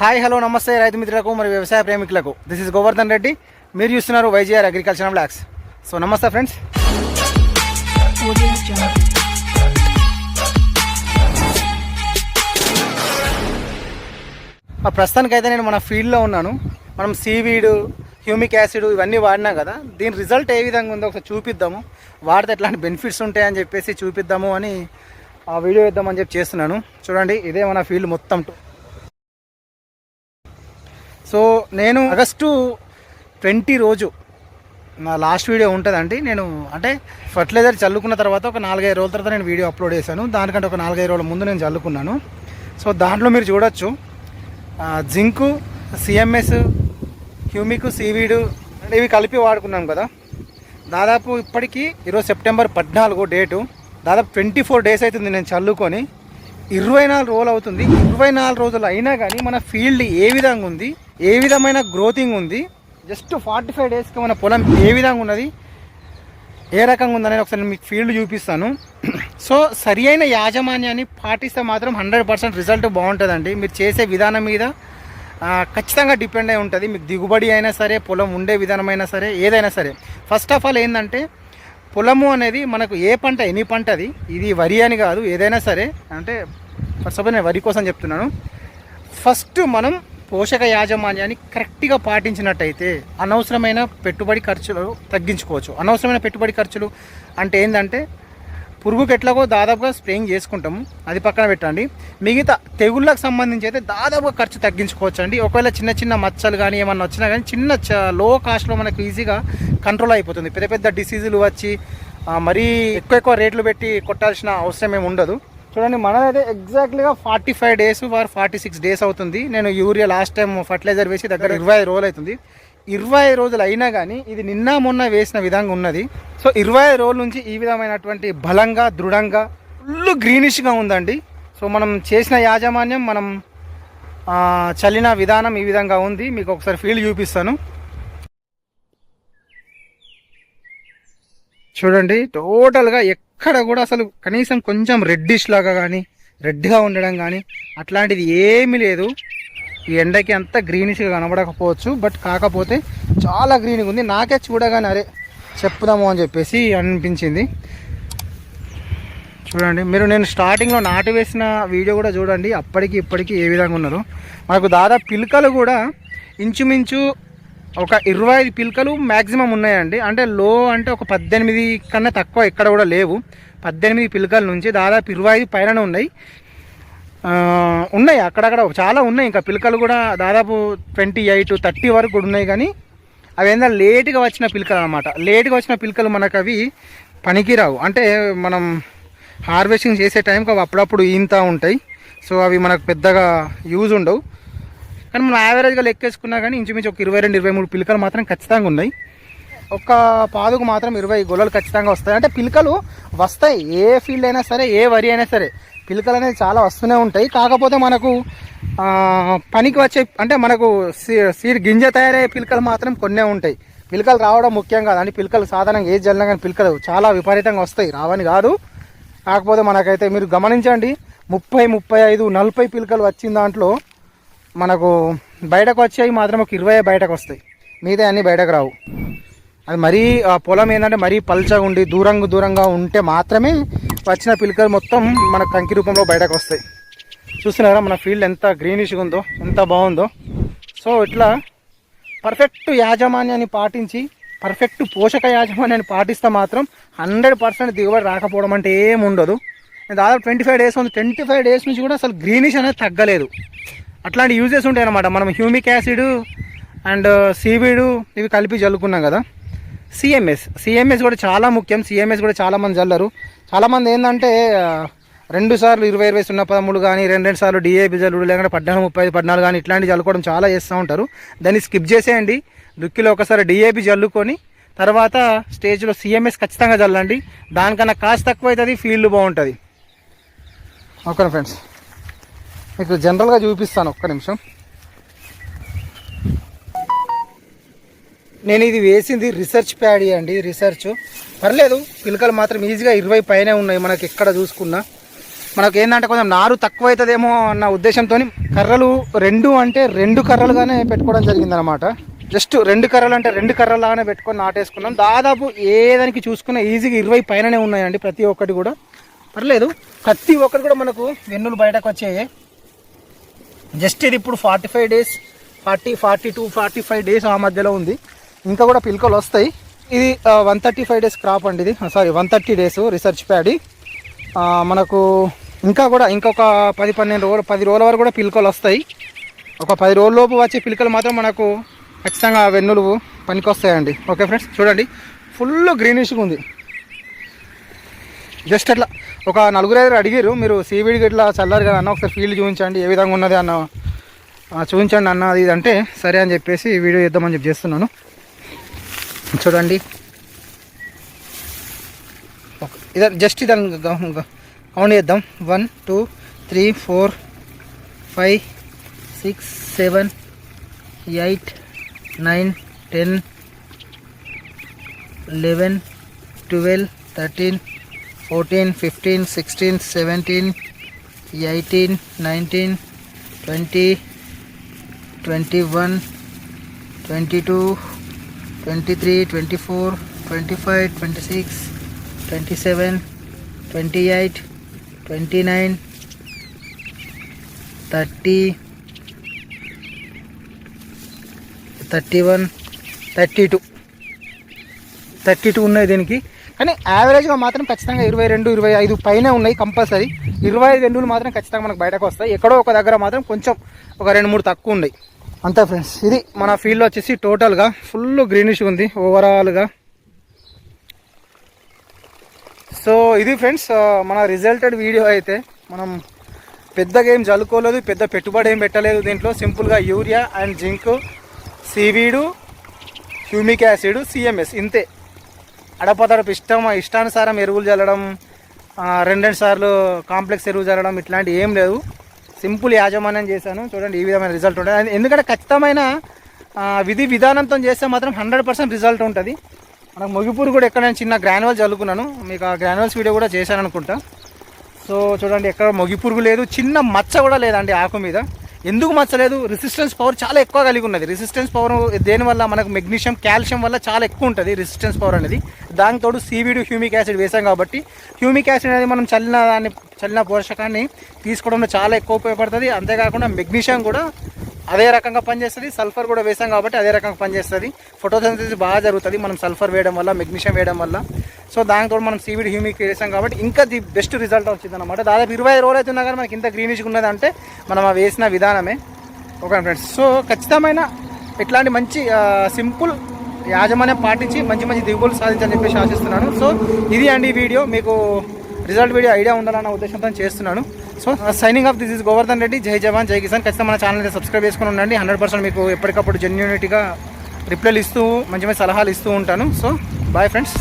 Hi hello నమస్తే రైతు మిత్రులకు మరియు వ్యవసాయ ప్రేమికులకు. This is Govardhan Reddy. మీరు చూస్తున్నారు వైజీఆర్ అగ్రికల్చర్ బ్లాక్స్ సో నమస్తే ఫ్రెండ్స్. ప్రస్తుతానికైతే నేను మన ఫీల్డ్లో ఉన్నాను. మనం సీవీడ్ హ్యూమిక్ యాసిడ్ ఇవన్నీ వాడినాం కదా. దీని రిజల్ట్ ఏ విధంగా ఉందో ఒకసారి చూపిద్దాము. వాడితే ఎట్లాంటి బెనిఫిట్స్ ఉంటాయని చెప్పేసి చూపిద్దాము అని ఆ వీడియో ఇద్దామని చెప్పి చేస్తున్నాను. చూడండి ఇదే మన ఫీల్డ్ మొత్తం. సో నేను ఆగస్టు ట్వంటీ రోజు నా లాస్ట్ వీడియో ఉంటుందండి. నేను అంటే ఫర్టిలైజర్ చల్లుకున్న తర్వాత ఒక నాలుగైదు రోజుల తర్వాత నేను వీడియో అప్లోడ్ చేశాను. దానికంటే ఒక నాలుగైదు రోజుల ముందు నేను చల్లుకున్నాను. సో దాంట్లో మీరు చూడొచ్చు. జింకు సిఎంఎస్ హ్యూమిక్ సీవీడు అంటే ఇవి కలిపి వాడుకున్నాం కదా. దాదాపు ఇప్పటికీ ఈరోజు సెప్టెంబర్ పద్నాలుగు డేటు. దాదాపు ట్వంటీ ఫోర్ డేస్ అవుతుంది నేను చల్లుకొని. ఇరవై నాలుగు రోజులు అవుతుంది. ఇరవై నాలుగు రోజులు అయినా కానీ మన ఫీల్డ్ ఏ విధంగా ఉంది? ఏ విధమైన గ్రోతింగ్ ఉంది? జస్ట్ ఫార్టీ ఫైవ్ డేస్కి మన పొలం ఏ విధంగా ఉన్నది? ఏ రకంగా ఉందనేది ఒకసారి మీకు ఫీల్డ్ చూపిస్తాను. సో సరి అయిన యాజమాన్యాన్ని పాటిస్తే మాత్రం హండ్రెడ్ పర్సెంట్ రిజల్ట్ బాగుంటుందండి. మీరు చేసే విధానం మీద ఖచ్చితంగా డిపెండ్ అయి ఉంటుంది. మీకు దిగుబడి అయినా సరే పొలం ఉండే విధానమైనా సరే ఏదైనా సరే. ఫస్ట్ ఆఫ్ ఆల్ ఏంటంటే పొలము అనేది మనకు ఏ పంట ఎనీ పంట అది ఇది వరి అని కాదు ఏదైనా సరే. అంటే ఫస్ట్ ఆఫ్ ఆల్ నేను వరి కోసం చెప్తున్నాను. ఫస్ట్ మనం పోషక యాజమాన్యాన్ని కరెక్ట్గా పాటించినట్టయితే అనవసరమైన పెట్టుబడి ఖర్చులు తగ్గించుకోవచ్చు. అనవసరమైన పెట్టుబడి ఖర్చులు అంటే ఏంటంటే పురుగుకి ఎట్లాగో దాదాపుగా స్ప్రేయింగ్ చేసుకుంటాము. అది పక్కన పెట్టండి. మిగతా తెగుళ్ళకు సంబంధించి అయితే దాదాపుగా ఖర్చు తగ్గించుకోవచ్చు అండి ఒకవేళ చిన్న చిన్న మచ్చలు కానీ ఏమన్నా వచ్చినా కానీ చిన్న చ- లో కాస్ట్లో మనకు ఈజీగా కంట్రోల్ అయిపోతుంది. పెద్ద పెద్ద డిసీజులు వచ్చి మరీ ఎక్కువ ఎక్కువ రేట్లు పెట్టి కొట్టాల్సిన అవసరం ఏమి ఉండదు. చూడండి మనదైతే ఎగ్జాక్ట్లీగా ఫార్టీ ఫైవ్ డేస్ వారు ఫార్టీ సిక్స్ డేస్ అవుతుంది. నేను యూరియా లాస్ట్ టైం ఫర్టిలైజర్ వేసి దగ్గర ఇరవై ఐదు రోజులు అవుతుంది. ఇరవై రోజులు అయినా కానీ ఇది నిన్న మొన్న వేసిన విధంగా ఉన్నది. సో ఇరవై ఐదు రోజుల నుంచి ఈ విధమైనటువంటి బలంగా దృఢంగా ఫుల్ గ్రీనిష్గా ఉందండి. సో మనం చేసిన యాజమాన్యం మనం చల్లిన విధానం ఈ విధంగా ఉంది. మీకు ఒకసారి ఫీల్డ్ చూపిస్తాను. చూడండి టోటల్గా ఎక్కడ కూడా అసలు కనీసం కొంచెం రెడ్డిష్ లాగా కానీ రెడ్గా ఉండడం కానీ అట్లాంటిది ఏమీ లేదు. ఈ ఎండకి అంత గ్రీనిష్గా కనబడకపోవచ్చు బట్ కాకపోతే చాలా గ్రీన్గా ఉంది. నాకే చూడగానే అరే చెప్పుదాము అని చెప్పేసి అనిపించింది. చూడండి మీరు నేను స్టార్టింగ్లో నాటు వేసిన వీడియో కూడా చూడండి. అప్పటికి ఇప్పటికి ఏ విధంగా ఉన్నారు మనకు దాదాపు పిలకలు కూడా ఇంచుమించు ఒక ఇరవై ఐదు పిలకలు మ్యాక్సిమం ఉన్నాయండి. అంటే లో అంటే ఒక పద్దెనిమిది కన్నా తక్కువ ఎక్కడ కూడా లేవు. పద్దెనిమిది పిలకల నుంచి దాదాపు ఇరవై ఐదు పైన ఉన్నాయి. ఉన్నాయి అక్కడక్కడ చాలా ఉన్నాయి. ఇంకా పిలకలు కూడా దాదాపు ట్వంటీ ఎయిట్ థర్టీ వరకు కూడా ఉన్నాయి కానీ అవి ఏంటంటే లేటుగా వచ్చిన పిలకలు అనమాట లేటుగా వచ్చిన పిలకలు మనకు అవి పనికిరావు. అంటే మనం హార్వెస్టింగ్ చేసే టైంకి అవి అప్పుడప్పుడు ఈంత ఉంటాయి. సో అవి మనకు పెద్దగా యూజ్ ఉండవు. కానీ మనం యావరేజ్గా లెక్కేసుకున్నా కానీ ఇంచుమించు ఒక ఇరవై రెండు ఇరవై మూడు పిలకలు మాత్రం ఖచ్చితంగా ఉన్నాయి. ఒక పాదుకు మాత్రం ఇరవై గొల్లలు ఖచ్చితంగా వస్తాయి. అంటే పిలకలు వస్తాయి. ఏ ఫీల్డ్ అయినా సరే ఏ వరి అయినా సరే పిలకలు అనేది చాలా వస్తూనే ఉంటాయి. కాకపోతే మనకు పనికి వచ్చే అంటే మనకు సీ- సీడ్ గింజ తయారయ్యే పిలకలు మాత్రం కొన్నే ఉంటాయి. పిలకలు రావడం ముఖ్యం కాదు. అంటే పిలకలు సాధారణంగా ఏది జల్లినా కానీ పిలకలు చాలా విపరీతంగా వస్తాయి. రావని కాదు. కాకపోతే మనకైతే మీరు గమనించండి. ముప్పై ముప్పై ఐదు నలభై పిలకలు వచ్చిన దాంట్లో మనకు బయటకు వచ్చేవి మాత్రం ఒక ఇరవై బయటకు వస్తాయి. మిగతా అన్నీ బయటకు రావు. అది మరీ ఆ పొలం ఏంటంటే మరీ పల్చగా ఉండి దూరంగా దూరంగా ఉంటే మాత్రమే వచ్చిన పిలకలు మొత్తం మన కంకి రూపంలో బయటకు వస్తాయి. చూస్తున్నారా మన ఫీల్డ్ ఎంత గ్రీనిష్గా ఉందో ఎంత బాగుందో. సో ఇట్లా పర్ఫెక్ట్ యాజమాన్యాన్ని పాటించి పర్ఫెక్ట్ పోషక యాజమాన్యాన్ని పాటిస్తే మాత్రం హండ్రెడ్ పర్సెంట్ దిగుబడి రాకపోవడం అంటే ఏం ఉండదు దాదాపు ట్వంటీ ఫైవ్ డేస్ ఉంది. ట్వంటీ ఫైవ్ డేస్ నుంచి కూడా అసలు గ్రీనిష్ అనేది తగ్గలేదు. అట్లాంటి యూజెస్ ఉంటాయి అనమాట మనం హ్యూమిక్ యాసిడ్ అండ్ సీవీడు ఇవి కలిపి చల్లుకున్నాం కదా. సిఎంఎస్ సిఎంఎస్ కూడా చాలా ముఖ్యం. సిఎంఎస్ కూడా చాలామంది చల్లరు. చాలామంది ఏంటంటే uh, రెండు సార్లు ఇరవై ఇరవై సున్నా పదమూడు కానీ రెండు రెండు సార్లు డిఏపి జల్లుడు లేకుంటే పద్నాలుగు ముప్పై ఐదు పద్నాలుగు కానీ ఇట్లాంటివి చల్లుకోవడం చాలా చేస్తూ ఉంటారు. దాన్ని స్కిప్ చేసేయండి. దుక్కిలో ఒకసారి డిఏపి జల్లుకొని తర్వాత స్టేజ్లో సిఎంఎస్ ఖచ్చితంగా చల్లండి. దానికన్నా కాస్ట్ తక్కువ అవుతుంది ఫీల్డ్ బాగుంటుంది. Okay friends? మీకు జనరల్గా చూపిస్తాను ఒక్క నిమిషం. నేను ఇది వేసింది రీసెర్చ్ ప్యాడీ అండి రీసెర్చ్. పర్లేదు పిలకలు మాత్రం ఈజీగా ఇరవై పైనే ఉన్నాయి మనకి ఎక్కడ చూసుకున్నా. మనకు ఏంటంటే కొంచెం నారు తక్కువ అవుతుందేమో అన్న ఉద్దేశంతో కర్రలు రెండు అంటే రెండు కర్రలుగానే పెట్టుకోవడం జరిగిందనమాట జస్ట్ రెండు కర్రలు అంటే రెండు కర్రలాగానే పెట్టుకొని నాటేసుకున్నాం. దాదాపు ఏదానికి చూసుకున్న ఈజీగా ఇరవై పైననే ఉన్నాయండి ప్రతి ఒక్కటి కూడా. పర్లేదు ప్రతి ఒక్కటి కూడా మనకు వెన్నులు బయటకు వచ్చాయి. జస్ట్ ఇది ఇప్పుడు forty five days forty forty two forty five days ఆ మధ్యలో ఉంది. ఇంకా కూడా పిల్కలు వస్తాయి. ఇది one thirty five days crop అండి ఇది. Sorry one thirty days research pad మనకు ఇంకా కూడా ఇంకొక పది పన్నెండు రోజులు పది రోజుల వరకు కూడా పిల్కలు వస్తాయి. ఒక పది రోజులలోపు వచ్చే పిల్కలు మాత్రం మనకు ఖచ్చితంగా వెన్నులు పనికొస్తాయండి. ఓకే ఫ్రెండ్స్ చూడండి. ఫుల్ గ్రీనిష్గా ఉంది. జస్ట్ అట్లా. ఒక నలుగురు ఐదు అడిగారు మీరు సీవీడి గిట్లా చల్లారు కదా అన్న ఒకసారి ఫీల్డ్ చూపించండి ఏ విధంగా ఉన్నది అన్న చూపించండి అన్న అది అంటే సరే అని చెప్పేసి వీడియో చేద్దామని చెప్పి చేస్తున్నాను. చూడండి. ఒక- ఇదే జస్ట్ ఇదని కౌంట్ చేద్దాం. One two three four five six seven eight nine ten eleven twelve thirteen fourteen fifteen sixteen seventeen eighteen nineteen twenty twenty one twenty two twenty three twenty four twenty five twenty six twenty seven twenty eight twenty nine thirty thirty one thirty two. Thirty two ఉన్నాయి దీనికి. కానీ యావరేజ్గా మాత్రం ఖచ్చితంగా ఇరవై రెండు ఇరవై ఐదు పైన ఉన్నాయి కంపల్సరీ ఇరవై ఐదు ఎండులు మాత్రం ఖచ్చితంగా మనకు బయటకు వస్తాయి. ఎక్కడో ఒక దగ్గర మాత్రం కొంచెం ఒక రెండు మూడు తక్కువ ఉన్నాయి. అంతే ఫ్రెండ్స్ ఇది మన ఫీల్డ్లో వచ్చేసి టోటల్గా ఫుల్ గ్రీనిష్ ఉంది ఓవరాల్గా సో ఇది ఫ్రెండ్స్ మన రిజల్టెడ్ వీడియో అయితే మనం పెద్దగా ఏం చల్లుకోలేదు పెద్ద పెట్టుబడి ఏం పెట్టలేదు దీంట్లో. సింపుల్గా urea and zinc seaweed humic acid CMS ఇంతే. అడపదడపు ఇష్టం ఇష్టానుసారం ఎరువులు చల్లడం రెండు సార్లు కాంప్లెక్స్ ఎరువు చల్లడం ఇట్లాంటి ఏం లేదు సింపుల్ యాజమాన్యం చేశాను. చూడండి ఈ విధమైన రిజల్ట్ ఉంటుంది. ఎందుకంటే ఖచ్చితమైన విధి విధానంతో చేస్తే మాత్రం హండ్రెడ్ పర్సెంట్ రిజల్ట్ ఉంటుంది. మనకు మొగిపూరు కూడా ఎక్కడైనా చిన్న గ్రానువల్ చల్లుకున్నాను. మీకు ఆ గ్రానువల్స్ వీడియో కూడా చేశాను అనుకుంటా. సో చూడండి ఎక్కడ మొగిపురుగు లేదు. చిన్న మచ్చ కూడా లేదండి ఆకు మీద. ఎందుకు మచ్చలేదు? రెసిస్టెన్స్ పవర్ చాలా ఎక్కువ కలిగి ఉన్నది. రెసిస్టెన్స్ పవర్ దేనివల్ల? మనకు మెగ్నీషియం కాల్షియం వల్ల చాలా ఎక్కువ ఉంటుంది రెసిస్టెన్స్ పవర్ అనేది. దానికి తోడు సీవీడు హ్యూమిక్ యాసిడ్ వేసాం కాబట్టి హ్యూమిక్ యాసిడ్ అనేది మనం చల్లిన దాన్ని చల్లిన పోషకాన్ని తీసుకోవడంలో చాలా ఎక్కువ ఉపయోగపడుతుంది. అంతేకాకుండా మెగ్నీషియం కూడా అదే రకంగా పనిచేస్తుంది. సల్ఫర్ కూడా వేసాం కాబట్టి అదే రకంగా పనిచేస్తుంది. ఫోటోసింథసిస్ బాగా జరుగుతుంది. మనం సల్ఫర్ వేయడం వల్ల మెగ్నీషియం వేయడం వల్ల. సో దానితో మనం సీవిడ్ హ్యూమిక్ వేసాం కాబట్టి ఇంకా ది బెస్ట్ రిజల్ట్ వచ్చింది అనమాట దాదాపు ఇరవై ఐదు రోజులు అవుతున్నా కానీ మనకి ఇంత గ్రీనిష్గా ఉన్నది అంటే మనం ఆ వేసిన విధానమే. ఓకే ఫ్రెండ్స్ సో ఖచ్చితమైన ఇట్లాంటి మంచి సింపుల్ యాజమాన్యం పాటించి మంచి మంచి దిగుబడులు సాధించాలని చెప్పేసి ఆశిస్తున్నాను. సో ఇది అండి ఈ వీడియో. మీకు రిజల్ట్ వీడియో ఐడియా ఉండాలన్న ఉద్దేశంతో చేస్తున్నాను. So signing off this is Govardhan Reddy జై జవాన్ జై కిసాన్ ఖచ్చితంగా మన ఛానల్ సబ్స్క్రైబ్ చేసుకుని ఉండండి. హండ్రెడ్ పర్సెంట్ మీకు ఎప్పటికప్పుడు జెన్యునిటీగా రిప్లైలు ఇస్తూ మంచి మంచి సలహాలు ఇస్తూ ఉంటాను. So bye friends